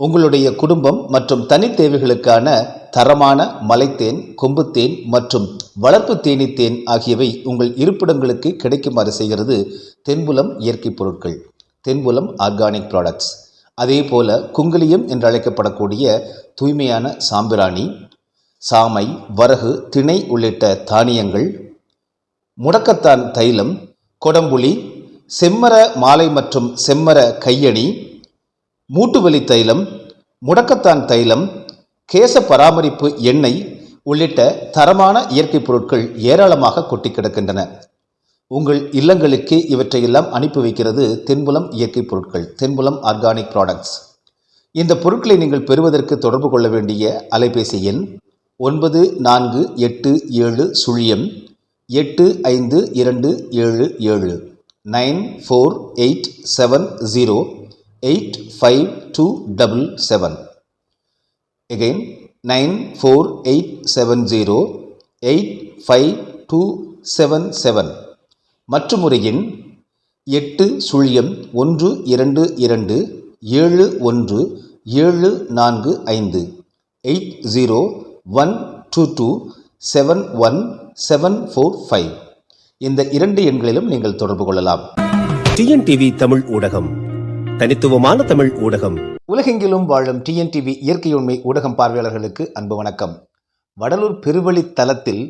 உங்களுடைய குடும்பம் மற்றும் தனி தேவைகளுக்கான தரமான மலைத்தேன் கொம்புத்தேன் மற்றும் வளர்ப்பு தேனீத்தேன் ஆகியவை உங்கள் இருப்பிடங்களுக்கு கிடைக்குமாறு செய்கிறது தென்புலம் இயற்கை பொருட்கள் தென்புலம் ஆர்கானிக் ப்ராடக்ட்ஸ். அதே போல குங்குலியம் என்று அழைக்கப்படக்கூடிய தூய்மையான சாம்பிராணி சாமை வரகு திணை உள்ளிட்ட தானியங்கள் முடக்கத்தான் தைலம் கொடம்புளி செம்மர மாலை மற்றும் செம்மர கையணி மூட்டுவலி தைலம் முடக்கத்தான் தைலம் கேச பராமரிப்பு எண்ணெய் உள்ளிட்ட தரமான இயற்கை பொருட்கள் ஏராளமாக கொட்டி கிடக்கின்றன. உங்கள் இல்லங்களுக்கு இவற்றையெல்லாம் அனுப்பி வைக்கிறது தென்புலம் இயற்கை பொருட்கள் தென்புலம் ஆர்கானிக் ப்ராடக்ட்ஸ். இந்த பொருட்களை நீங்கள் பெறுவதற்கு தொடர்பு கொள்ள வேண்டிய அலைபேசி எண் ஒன்பது நான்கு எட்டு ஏழு சுழியம் எட்டு ஐந்து இரண்டு ஏழு ஏழு nine four eight seven zero eight five two double seven again nine four eight seven zero eight five two seven seven மற்றும் ஒரு எண் எட்டு சுழியம் ஒன்று இரண்டு இரண்டு ஏழு ஒன்று ஏழு நான்கு ஐந்து. Eight zero one two two seven one seven four five இந்த இரண்டு எண்களிலும் நீங்கள் தொடர்பு கொள்ளலாம். டிஎன்டிவி தமிழ் ஊடகம். தனித்துவமான தமிழ் ஊடகம். உலகெங்கிலும் வாழும் டிஎன்டிவி இயற்கை உண்மை ஊடகம் பார்வையாளர்களுக்கு அன்பு வணக்கம். வடலூர் பெருவழி தலத்தில்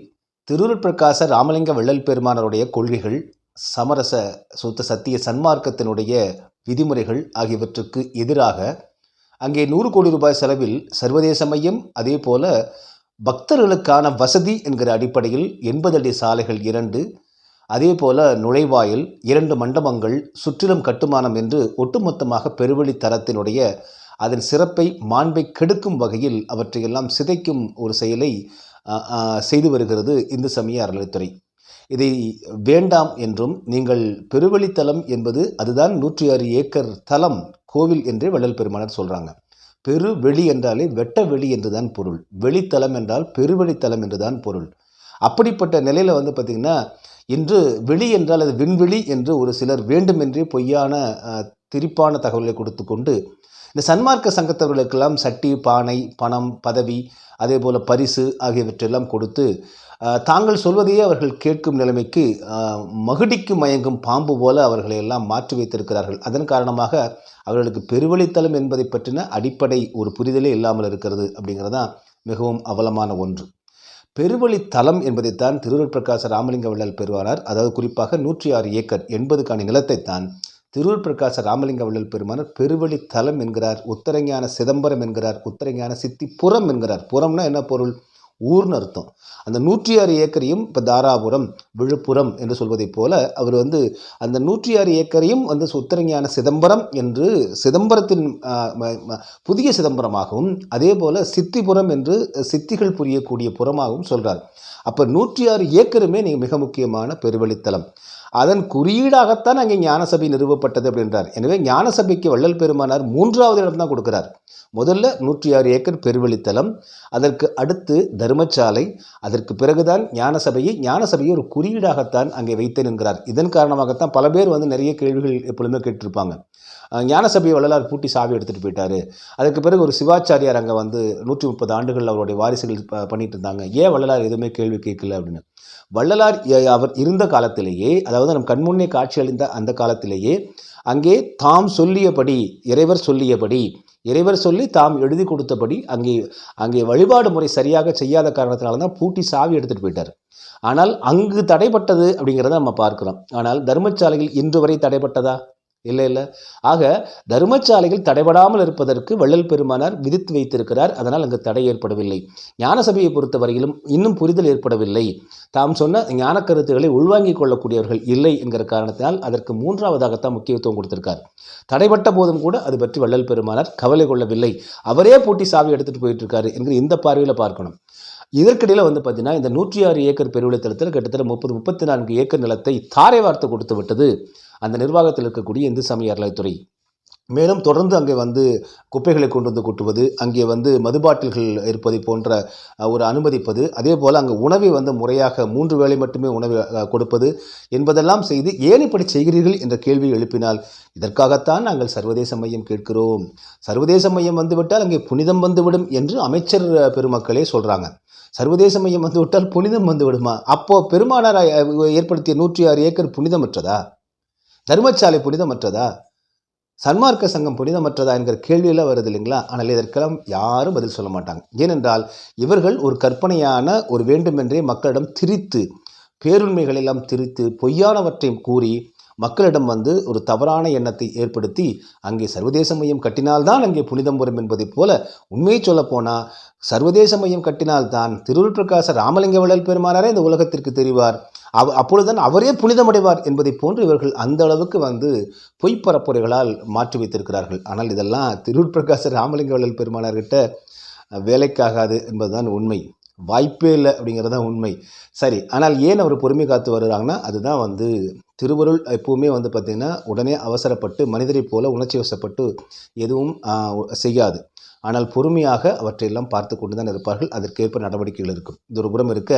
திருவுருட்பிரகாச ராமலிங்க வள்ளல் பெருமானருடைய கொள்கைகள் சமரச சுத்த சத்திய சன்மார்க்கத்தினுடைய விதிமுறைகள் ஆகியவற்றுக்கு எதிராக அங்கே நூறு கோடி ரூபாய் செலவில் சர்வதேச மையம் அதே போல பக்தர்களுக்கான வசதி என்கிற அடிப்படையில் எண்பது அடி சாலைகள் இரண்டு அதே போல நுழைவாயில் இரண்டு மண்டபங்கள் சுற்றிலும் கட்டுமானம் என்று ஒட்டுமொத்தமாக பெருவழி தரத்தினுடைய அதன் சிறப்பை மாண்பை கெடுக்கும் வகையில் அவற்றையெல்லாம் சிதைக்கும் ஒரு செயலை செய்து வருகிறது இந்து சமய அறநிலைத்துறை இதை வேண்டாம் என்றும் நீங்கள் பெருவழித்தலம் என்பது அதுதான் நூற்றி ஆறு ஏக்கர் தலம் கோவில் என்றே வள்ளல் பெருமானார் சொல்கிறாங்க பெருவெளி என்றாலே வெட்ட வெளி என்றுதான் பொருள். வெளித்தலம் என்றால் பெருவெளித்தலம் என்றுதான் பொருள். அப்படிப்பட்ட நிலையில் வந்து பார்த்திங்கன்னா இன்று வெளி என்றால் அது விண்வெளி என்று ஒரு சிலர் வேண்டுமென்றே பொய்யான திரிப்பான தகவலை கொடுத்து கொண்டு இந்த சன்மார்க்க சங்கத்தவர்களுக்கெல்லாம் சட்டி பானை பணம் பதவி அதே போல் பரிசு ஆகியவற்றெல்லாம் கொடுத்து தாங்கள் சொல்வதையே அவர்கள் கேட்கும் நிலைமைக்கு அஹ், மகுடிக்கு மயங்கும் பாம்பு போல அவர்களை எல்லாம் மாற்றி வைத்திருக்கிறார்கள். அதன் காரணமாக அவர்களுக்கு பெருவழித்தலம் என்பதை பற்றின அடிப்படை ஒரு புரிதலே இல்லாமல் இருக்கிறது அப்படிங்கிறது தான் மிகவும் அவலமான ஒன்று. பெருவழி தலம் என்பதைத்தான் திருவருட்பிரகாச ராமலிங்க வள்ளல் பெறுவானார் அதாவது குறிப்பாக நூற்றி ஆறு ஏக்கர் எண்பதுக்கான நிலத்தைத்தான் திருவருட் பிரகாச ராமலிங்க வள்ளல் பெருமானார் பெருவழி தலம் என்கிறார். உத்தரஞான சிதம்பரம் என்கிறார். உத்தரஞான சித்திபுரம் என்கிறார். புறம்னா என்ன பொருள்? ஊர்னு அர்த்தம். அந்த நூற்றி ஆறு ஏக்கரையும் இப்போ தாராபுரம் விழுப்புரம் என்று சொல்வதைப் போல அவர் வந்து அந்த நூற்றி ஆறு ஏக்கரையும் வந்து உத்தரஞான சிதம்பரம் என்று சிதம்பரத்தின் புதிய சிதம்பரமாகவும் அதே போல் சித்திபுரம் என்று சித்திகள் புரியக்கூடிய புறமாகவும் சொல்கிறார் அப்போ நூற்றி ஆறு ஏக்கருமே நீ மிக முக்கியமான பெருவழித்தலம் அதன் குறியீடாகத்தான் அங்கே ஞானசபை நிறுவப்பட்டது அப்படின்றார். எனவே ஞானசபைக்கு வள்ளல் பெருமானார் மூன்றாவது இடம் தான் கொடுக்கிறார். முதல்ல நூற்றி ஆறு ஏக்கர் பெருவெளித்தலம் அதற்கு அடுத்து தர்மசாலை அதற்கு பிறகுதான் ஞானசபையை ஞானசபையை ஒரு குறியீடாகத்தான் அங்கே வைத்தேன் என்கிறார். இதன் காரணமாகத்தான் பல பேர் வந்து நிறைய கேள்விகள் எப்பொழுதுமே கேட்டிருப்பாங்க. ஞானசபை வள்ளலார் பூட்டி சாவி எடுத்துகிட்டு போயிட்டார். அதற்கு பிறகு ஒரு சிவாச்சாரியார் அங்கே வந்து நூற்றி முப்பது ஆண்டுகள் அவருடைய வாரிசுகள் ப- பண்ணிட்டு இருந்தாங்க. ஏன் வள்ளலார் எதுவுமே கேள்வி கேட்கல அப்படின்னு? வள்ளலார் அவர் இருந்த காலத்திலேயே அதாவது நம் கண்முன்னே காட்சி அளித்த அந்த காலத்திலேயே அங்கே தாம் சொல்லியபடி இறைவர் சொல்லியபடி இறைவர் சொல்லி தாம் எழுதி கொடுத்தபடி அங்கே அங்கே வழிபாடு முறை சரியாக செய்யாத காரணத்தினால தான் பூட்டி சாவி எடுத்துகிட்டு போயிட்டார். ஆனால் அங்கு தடைப்பட்டது அப்படிங்கிறத நம்ம பார்க்குறோம். ஆனால் தர்மசாலையில் இன்று வரை தடைப்பட்டதா? இல்லை இல்லை. ஆக தர்மசாலைகள் தடைபடாமல் இருப்பதற்கு வள்ளல் பெருமானார் விதித்து வைத்திருக்கிறார். அதனால் அங்கு தடை ஏற்படவில்லை. ஞானசபையை பொறுத்தவரையிலும் இன்னும் புரிதல் ஏற்படவில்லை. தாம் சொன்ன ஞான கருத்துக்களை உள்வாங்கிக் கொள்ளக்கூடியவர்கள் இல்லை என்கிற காரணத்தினால் அதற்கு மூன்றாவதாகத்தான் முக்கியத்துவம் கொடுத்திருக்கார். தடைபட்ட போதும் கூட அது பற்றி வள்ளல் பெருமானார் கவலை கொள்ளவில்லை. அவரே பூட்டி சாவி எடுத்துகிட்டு போயிட்டு இருக்காரு என்கிற இந்த பார்வையில் பார்க்கணும். இதற்கிடையில் வந்து பார்த்தீங்கன்னா இந்த நூற்றி ஆறு ஏக்கர் பெருவிழத்தலத்தில் கிட்டத்தட்ட முப்பது முப்பத்தி நான்கு ஏக்கர் நிலத்தை தாரை வார்த்து கொடுத்து விட்டது. அந்த நிர்வாகத்தில் இருக்கக்கூடிய இந்து சமய அறநிலைத்துறை மேலும் தொடர்ந்து அங்கே வந்து குப்பைகளை கொண்டு வந்து கொட்டுவது அங்கே வந்து மதுபாட்டில்கள் இருப்பதை போன்ற ஒரு அனுமதிப்பது அதே போல் அங்கே உணவை வந்து முறையாக மூன்று வேளை மட்டுமே உணவு கொடுப்பது என்பதெல்லாம் செய்து ஏன் இப்படி செய்கிறீர்கள் என்ற கேள்வி எழுப்பினால் இதற்காகத்தான் நாங்கள் சர்வதேச மையம் கேட்கிறோம். சர்வதேச மையம் வந்துவிட்டால் அங்கே புனிதம் வந்துவிடும் என்று அமைச்சர் பெருமக்களே சொல்கிறாங்க சர்வதேச மையம் வந்துவிட்டால் புனிதம் வந்து விடுமா அப்போ பெருமானார் ஏற்படுத்திய நூற்றி ஆறு ஏக்கர் புனிதமற்றதா? தர்மசாலை புனிதமற்றதா? சன்மார்க்க சங்கம் புனிதமற்றதா என்கிற கேள்வியெல்லாம் வருது இல்லைங்களா? ஆனால் இதற்கெல்லாம் யாரும் பதில் சொல்ல மாட்டாங்க. ஏனென்றால் இவர்கள் ஒரு கற்பனையான ஒரு வேண்டுமென்றே மக்களிடம் திரித்து பேருண்மைகள் எல்லாம் திரித்து பொய்யானவற்றையும் கூறி மக்களிடம் வந்து ஒரு தவறான எண்ணத்தை ஏற்படுத்தி அங்கே சர்வதேச மையம் கட்டினால்தான் அங்கே புனிதம் வரும் என்பதைப் போல உண்மையை சொல்லப்போனால் சர்வதேச மையம் கட்டினால்தான் திருவுருள் பிரகாச ராமலிங்க வள்ளல் பெருமானாரே இந்த உலகத்திற்கு தெரிவார். அவ் அப்பொழுதுதான் அவரே புனிதமடைவார் என்பதைப் போன்று இவர்கள் அந்த அளவுக்கு வந்து பொய் பரப்புரைகளால் மாற்றி வைத்திருக்கிறார்கள். ஆனால் இதெல்லாம் திருவுருள் பிரகாச ராமலிங்க வள்ளல் பெருமானார்கிட்ட வேலைக்காகாது என்பதுதான் உண்மை. வாய்ப்பே இல்லை அப்படிங்கிறது தான் உண்மை. சரி ஆனால் ஏன் அவர் பொறுமை காத்து வருகிறாங்கன்னா அதுதான் வந்து திருவருள் எப்பவுமே வந்து பார்த்திங்கன்னா உடனே அவசரப்பட்டு மனிதரைப் போல உணர்ச்சி வசப்பட்டு எதுவும் செய்யாது. ஆனால் பொறுமையாக அவற்றையெல்லாம் பார்த்து கொண்டு தான் இருப்பார்கள். அதற்கேற்ப நடவடிக்கைகள் இருக்கும். இது ஒரு புறம் இருக்க.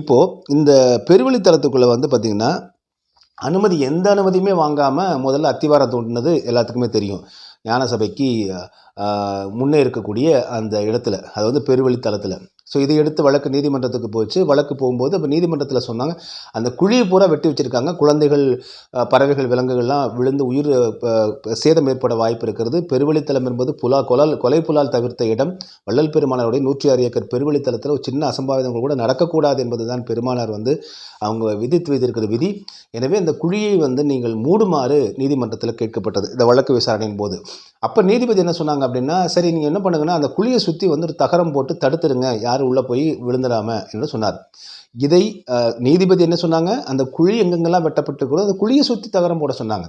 இப்போது இந்த பெருவெளித்தலத்துக்குள்ளே வந்து பார்த்திங்கன்னா அனுமதி எந்த அனுமதியுமே வாங்காமல் முதல்ல அத்திவாரம் தோண்டினது எல்லாத்துக்குமே தெரியும். ஞான சபைக்கு முன்னே இருக்கக்கூடிய அந்த இடத்துல அது வந்து பெருவழித்தலத்தில் ஸோ இதை எடுத்து வழக்கு நீதிமன்றத்துக்கு போச்சு. வழக்கு போகும்போது இப்போ நீதிமன்றத்தில் சொன்னாங்க அந்த குழியை பூரா வெட்டி வச்சிருக்காங்க. குழந்தைகள் பறவைகள் விலங்குகள்லாம் விழுந்து உயிர் சேதம் ஏற்பட வாய்ப்பு இருக்கிறது. பெருவழித்தலம் என்பது புலா கொலால் கொலை புலால் தவிர்த்த இடம். வள்ளல் பெருமானாருடைய நூற்றி ஆறு ஏக்கர் பெருவழித்தலத்தில் ஒரு சின்ன அசம்பாவிதங்கள் கூட நடக்கக்கூடாது என்பதுதான் பெருமானார் வந்து அவங்க விதித்து வைத்திருக்கிற விதி. எனவே இந்த குழியை வந்து நீங்கள் மூடுமாறு நீதிமன்றத்தில் கேட்கப்பட்டது இந்த வழக்கு விசாரணையின் போது. அப்போ நீதிபதி என்ன சொன்னாங்க அப்படின்னா சரி நீங்கள் என்ன பண்ணுங்கன்னா அந்த குழியை சுற்றி வந்து ஒரு தகரம் போட்டு தடுத்துருங்க. யாரும் உள்ளே போய் விழுந்துடாம என்று சொன்னார். இதை நீதிபதி என்ன சொன்னாங்க? அந்த குழி எங்கெங்கெல்லாம் வெட்டப்பட்டு அந்த குழியை சுற்றி தகரம் போட சொன்னாங்க.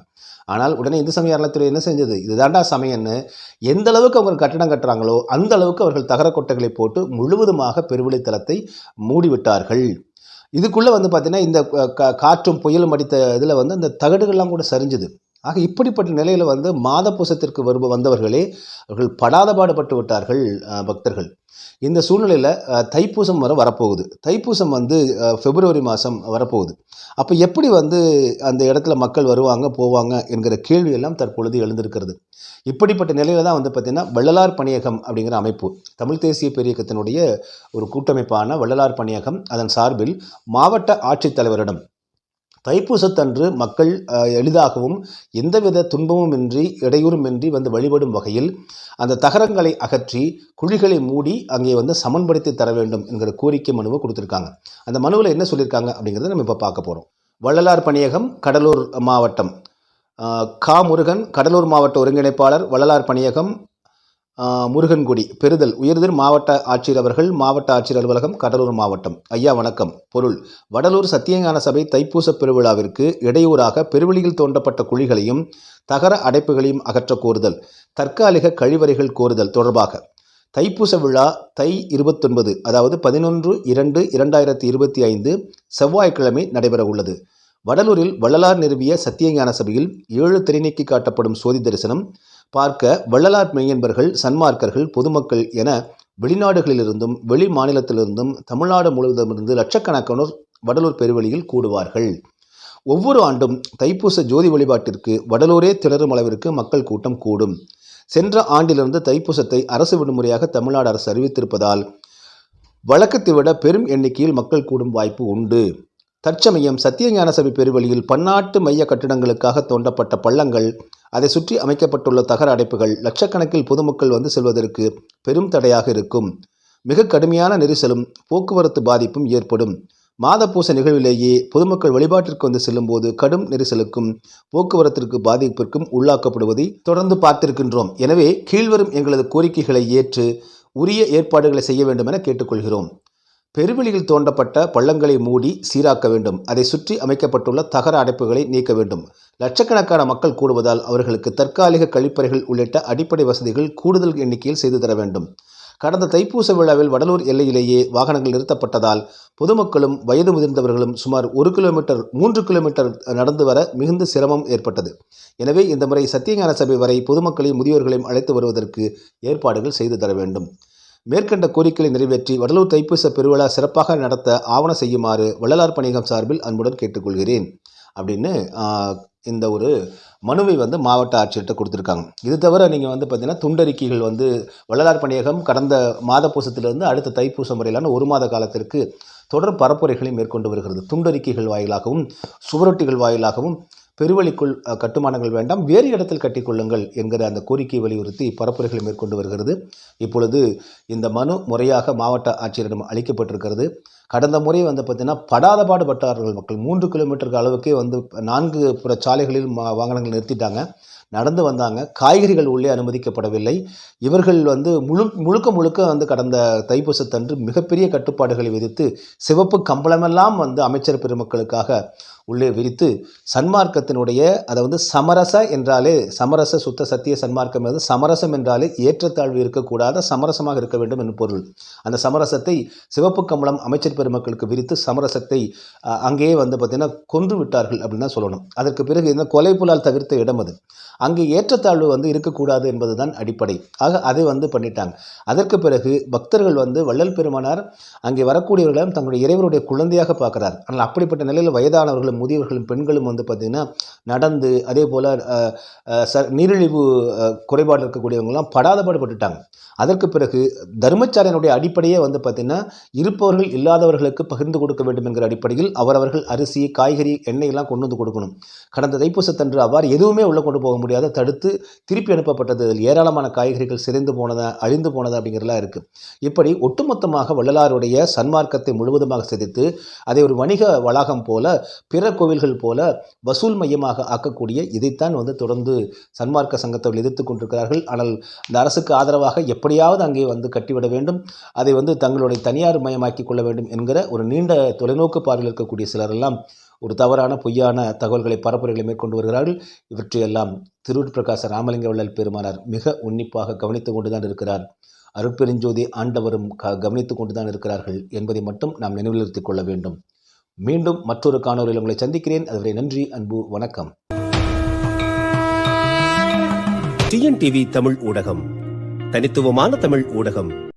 ஆனால் உடனே இந்து சமய அறநிலைத்துறை என்ன செஞ்சது? இதுதாண்டா சமயம்னு எந்த அளவுக்கு அவங்க கட்டடம் கட்டுறாங்களோ அந்த அளவுக்கு அவர்கள் தகர கொட்டைகளை போட்டு முழுவதுமாக பெருவழித்தலத்தை மூடிவிட்டார்கள். இதுக்குள்ளே வந்து பார்த்திங்கன்னா இந்த கா- காற்றும் புயலும் அடித்த இதில் வந்து அந்த தகடுகள்லாம் கூட சரிஞ்சுது. ஆக இப்படிப்பட்ட நிலையில் வந்து மாத பூசத்திற்கு வருப வந்தவர்களே அவர்கள் படாத பாடுபட்டு விட்டார்கள் பக்தர்கள். இந்த சூழ்நிலையில் தைப்பூசம் வர வரப்போகுது. தைப்பூசம் வந்து பிப்ரவரி மாதம் வரப்போகுது. அப்போ எப்படி வந்து அந்த இடத்துல மக்கள் வருவாங்க போவாங்க என்கிற கேள்வியெல்லாம் தற்பொழுது எழுந்திருக்கிறது. இப்படிப்பட்ட நிலையில் தான் வந்து பார்த்திங்கன்னா வள்ளலார் பணியகம் அப்படிங்கிற அமைப்பு தமிழ் தேசிய பெரியக்கத்தினுடைய ஒரு கூட்டமைப்பான வள்ளலார் பணியகம் அதன் சார்பில் மாவட்ட ஆட்சித்தலைவரிடம் தைப்பூசத்தன்று மக்கள் எளிதாகவும் எந்தவித துன்பமுமின்றி இடையூறுமின்றி வந்து வழிபடும் வகையில் அந்த தகரங்களை அகற்றி குழிகளை மூடி அங்கே வந்து சமன்படுத்தி தர வேண்டும் என்கிற கோரிக்கை மனுவை கொடுத்துருக்காங்க. அந்த மனுவில் என்ன சொல்லியிருக்காங்க அப்படிங்கிறத நம்ம இப்போ பார்க்க போகிறோம் வள்ளலார் பணியகம் கடலூர் மாவட்டம். கா முருகன் கடலூர் மாவட்ட ஒருங்கிணைப்பாளர் வள்ளலார் பணியகம் முருகன்குடி பெறுதல் உயர்திர் மாவட்ட ஆட்சியர் அவர்கள் மாவட்ட ஆட்சியர் அலுவலகம் கடலூர் மாவட்டம். ஐயா வணக்கம். பொருள் வடலூர் சத்தியஞான சபை தைப்பூச பெருவிழாவிற்கு இடையூறாக பெருவெளியில் தோண்டப்பட்ட குழிகளையும் தகர அடைப்புகளையும் அகற்ற கோருதல் தற்காலிக கழிவறைகள் கோருதல் தொடர்பாக. தைப்பூச விழா தை இருபத்தொன்பது அதாவது பதினொன்று இரண்டு இரண்டாயிரத்தி இருபத்தி ஐந்து செவ்வாய்க்கிழமை நடைபெற உள்ளது. வடலூரில் வள்ளலார் நிறுவிய சத்தியஞான சபையில் ஏழு திரைநீக்கி காட்டப்படும் சோதி தரிசனம் பார்க்க வள்ளலார் மெய்யன்பர்கள் சன்மார்க்கர்கள் பொதுமக்கள் என வெளிநாடுகளிலிருந்தும் வெளி மாநிலத்திலிருந்தும் தமிழ்நாடு முழுவதுமிருந்து லட்சக்கணக்கானோர் வடலூர் பெருவெளியில் கூடுவார்கள். ஒவ்வொரு ஆண்டும் தைப்பூச ஜோதி வழிபாட்டிற்கு வடலூரே திணறும் அளவிற்கு மக்கள் கூட்டம் கூடும். சென்ற ஆண்டிலிருந்து தைப்பூசத்தை அரசு விடுமுறையாக தமிழ்நாடு அரசு அறிவித்திருப்பதால் வழக்கத்தை விட பெரும் எண்ணிக்கையில் மக்கள் கூடும் வாய்ப்பு உண்டு. தற்சமயம் சத்தியஞான சபை பெருவெளியில் பன்னாட்டு மைய கட்டிடங்களுக்காக தோண்டப்பட்ட பள்ளங்கள் அதை சுற்றி அமைக்கப்பட்டுள்ள தகர அடைப்புகள் லட்சக்கணக்கில் பொதுமக்கள் வந்து செல்வதற்கு பெரும் தடையாக இருக்கும். மிக கடுமையான நெரிசலும் போக்குவரத்து பாதிப்பும் ஏற்படும். மாதப்பூச நிகழ்விலேயே பொதுமக்கள் வழிபாட்டிற்கு வந்து செல்லும்போது கடும் நெரிசலுக்கும் போக்குவரத்திற்கு பாதிப்பிற்கும் உள்ளாக்கப்படுவதை தொடர்ந்து பார்த்திருக்கின்றோம். எனவே கீழ்வரும் எங்களது கோரிக்கைகளை ஏற்று உரிய ஏற்பாடுகளை செய்ய வேண்டும் என கேட்டுக்கொள்கிறோம். பெருவெளியில் தோண்டப்பட்ட பள்ளங்களை மூடி சீராக்க வேண்டும். அதை சுற்றி அமைக்கப்பட்டுள்ள தகர அடைப்புகளை நீக்க வேண்டும். லட்சக்கணக்கான மக்கள் கூடுவதால் அவர்களுக்கு தற்காலிக கழிப்பறைகள் உள்ளிட்ட அடிப்படை வசதிகள் கூடுதல் எண்ணிக்கையில் செய்து தர வேண்டும். கடந்த தைப்பூச விழாவில் வடலூர் எல்லையிலேயே வாகனங்கள் நிறுத்தப்பட்டதால் பொதுமக்களும் வயது முதிர்ந்தவர்களும் சுமார் ஒரு கிலோமீட்டர் மூன்று கிலோமீட்டர் நடந்து வர மிகுந்த சிரமம் ஏற்பட்டது. எனவே இந்த முறை சத்தியஞான சபை வரை பொதுமக்களையும் முதியோர்களையும் அழைத்து வருவதற்கு ஏற்பாடுகள் செய்து தர வேண்டும். மேற்கண்ட கோரிக்கைகளை நிறைவேற்றி வடலூர் தைப்பூச பெருவிழா சிறப்பாக நடத்த ஆவண செய்யுமாறு வள்ளலார் பணியகம் சார்பில் அன்புடன் கேட்டுக்கொள்கிறேன். அப்படின்னு இந்த ஒரு மனுவை வந்து மாவட்ட ஆட்சியர்கிட்ட கொடுத்துருக்காங்க. இது தவிர நீங்கள் வந்து பார்த்தீங்கன்னா துண்டறிக்கைகள் வந்து வள்ளலார் பணியகம் கடந்த மாத பூசத்திலிருந்து அடுத்த தைப்பூசம் வரையிலான ஒரு மாத காலத்திற்கு தொடர் பரப்புரைகளை மேற்கொண்டு வருகிறது. துண்டறிக்கைகள் வாயிலாகவும் சுவரொட்டிகள் வாயிலாகவும் பெருவழிக்குள் கட்டுமானங்கள் வேண்டாம் வேறு இடத்தில் கட்டிக்கொள்ளுங்கள் என்கிற அந்த கோரிக்கையை வலியுறுத்தி பரப்புரைகளை மேற்கொண்டு வருகிறது. இப்பொழுது இந்த மனு முறையாக மாவட்ட ஆட்சியரிடம் அளிக்கப்பட்டிருக்கிறது. கடந்த முறை வந்து பார்த்திங்கன்னா படாத பாடுபட்டார்கள் மக்கள். மூன்று கிலோமீட்டருக்கு அளவுக்கே வந்து நான்கு புற சாலைகளில் வாகனங்கள் நிறுத்திட்டாங்க. நடந்து வந்தாங்க. காய்கறிகள் உள்ளே அனுமதிக்கப்படவில்லை. இவர்கள் வந்து முழு முழுக்க முழுக்க வந்து கடந்த தைப்பூசத்தன்று மிகப்பெரிய கட்டுப்பாடுகளை விதித்து சிவப்பு கம்பளமெல்லாம் வந்து அமைச்சர் பெருமக்களுக்காக உள்ளே விரித்து சன்மார்க்கத்தினுடைய அதை வந்து சமரச என்றாலே சமரச சுத்த சத்திய சன்மார்க்கம் என்பது சமரசம் என்றாலே ஏற்றத்தாழ்வு இருக்கக்கூடாத சமரசமாக இருக்க வேண்டும் என்று பொருள். அந்த சமரசத்தை சிவப்பு கம்பளம் அமைச்சர் பெருமக்களுக்கு விரித்து சமரசத்தை அங்கேயே வந்து பார்த்திங்கன்னா கொன்று விட்டார்கள் அப்படின்னு தான் சொல்லணும். அதற்கு பிறகு இந்த கொலை புலால் தவிர்த்த இடம் அது. அங்கே ஏற்றத்தாழ்வு வந்து இருக்கக்கூடாது என்பது தான் அடிப்படை. ஆக அதை வந்து பண்ணிட்டாங்க. அதற்கு பிறகு பக்தர்கள் வந்து வள்ளல் பெருமானார் அங்கே வரக்கூடியவர்களும் தங்களுடைய இறைவருடைய குழந்தையாக பார்க்குறார். ஆனால் அப்படிப்பட்ட நிலையில் வயதானவர்களும் முதியவர்களும் பெண்களும் வந்து பார்த்திங்கன்னா நடந்து அதே போல் ச நீரிழிவு குறைபாடு இருக்கக்கூடியவங்களாம் படாத பாடுபட்டுட்டாங்க அதற்கு பிறகு தர்மச்சாரியனுடைய அடிப்படையே வந்து பார்த்திங்கன்னா இருப்பவர்கள் இல்லாத இல்லாதவர்களுக்கு பகிர்ந்து கொடுக்க வேண்டும் என்கிற அடிப்படையில் அவரவர்கள் அரிசி காய்கறி எண்ணெய் எல்லாம் கொண்டு வந்து கொடுக்கணும். கடந்த தைப்பூசத்தன்று அவ்வாறு எதுவுமே உள்ளே கொண்டு போக முடியாத தடுத்து திருப்பி அனுப்பப்பட்டது. அதில் ஏராளமான காய்கறிகள் சிதைந்து போனதா அழிந்து போனதா அப்படிங்கிறலாம் இருக்குது இப்படி ஒட்டுமொத்தமாக வள்ளலாருடைய சன்மார்க்கத்தை முழுவதுமாக சிதைத்து அதை ஒரு வணிக வளாகம் போல பிற கோவில்கள் போல வசூல் மையமாக ஆக்கக்கூடிய இதைத்தான் வந்து தொடர்ந்து சன்மார்க்க சங்கத்தவர்கள் எதிர்த்து கொண்டிருக்கிறார்கள். ஆனால் இந்த அரசுக்கு ஆதரவாக எப்படியாவது அங்கே வந்து கட்டிவிட வேண்டும். அதை வந்து தங்களுடைய தனியார் மயமாக்கி கொள்ள வேண்டும் என்கிற ஒரு நீண்ட தொலைநோக்கு பார்வையில் இருக்கக்கூடிய சிலரெல்லாம் ஒரு தவறான பொய்யான தகவல்களை பரப்புரைகளை மேற்கொண்டு வருகிறார்கள். இவற்றையெல்லாம் திருவுட் பிரகாச ராமலிங்க வள்ளல் பெருமானார் மிக உன்னிப்பாக கவனித்து கொண்டுதான் இருக்கிறார். அருட்பெருஞ்சோதி ஆண்டவரும் க கவனித்து கொண்டுதான் இருக்கிறார்கள் என்பதை மட்டும் நாம் நினைவில் நிறுத்திக் கொள்ள வேண்டும். மீண்டும் மற்றொரு காணொலியில் உங்களை சந்திக்கிறேன். அதுவரை நன்றி அன்பு வணக்கம். டிஎன்டிவி தமிழ் ஊடகம். தனித்துவமான தமிழ் ஊடகம்.